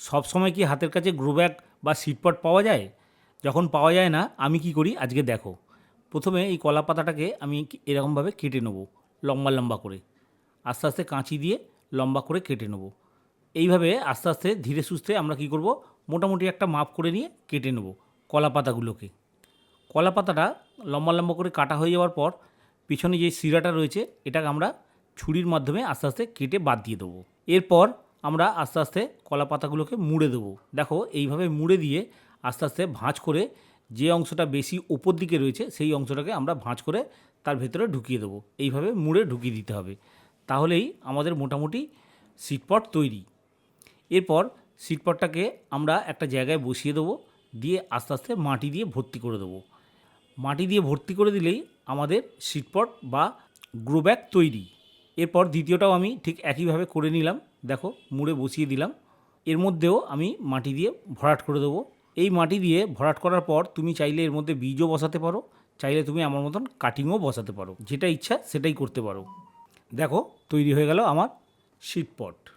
সব সময় কি হাতের কাছে গ্রো ব্যাগ বা সিটপট পাওয়া যায়? যখন পাওয়া যায় না, আমি কি করি? আজকে দেখো। প্রথমে এই কলা পাতাটাকে আমি এরকমভাবে কেটে নেব, লম্বা লম্বা করে। আস্তে আস্তে কাঁচি দিয়ে লম্বা করে কেটে নেব। এইভাবে আস্তে আস্তে ধীরে সুস্থে আমরা কি করব? মোটামুটি একটা মাপ করে নিয়ে কেটে নেব কলা পাতাগুলোকে। কলা পাতাটা লম্বা লম্বা করে কাটা হয়ে যাওয়ার পর, পিছনে যে শিরাটা রয়েছে, এটাকে আমরা ছুরির মাধ্যমে আস্তে আস্তে কেটে বাদ দিয়ে দেবো। এরপর আমরা আস্তে আস্তে কলা পাতাগুলোকে মুড়ে দেবো। দেখো, এইভাবে মুড়ে দিয়ে আস্তে আস্তে ভাঁজ করে যে অংশটা বেশি ওপর দিকে রয়েছে, সেই অংশটাকে আমরা ভাঁজ করে তার ভেতরে ঢুকিয়ে দেবো। এইভাবে মুড়ে ঢুকিয়ে দিতে হবে। তাহলেই আমাদের মোটামুটি সিটপট তৈরি। এরপর সিটপটটাকে আমরা একটা জায়গায় বসিয়ে দেবো, দিয়ে আস্তে আস্তে মাটি দিয়ে ভর্তি করে দেবো। মাটি দিয়ে ভর্তি করে দিলেই আমাদের সিটপট বা গ্রো ব্যাগ তৈরি। এরপর দ্বিতীয়টাও আমি ঠিক একইভাবে করে নিলাম। দেখো, মুড়ে বসিয়ে দিলাম। এর মধ্যেও আমি মাটি দিয়ে ভরাট করে দেবো। এই মাটি দিয়ে ভরাট করার পর তুমি চাইলে এর মধ্যে বীজও বসাতে পারো। চাইলে তুমি আমার মতন কাটিংও বসাতে পারো। যেটা ইচ্ছা সেটাই করতে পারো। দেখো, তৈরি হয়ে গেল আমার সিটপট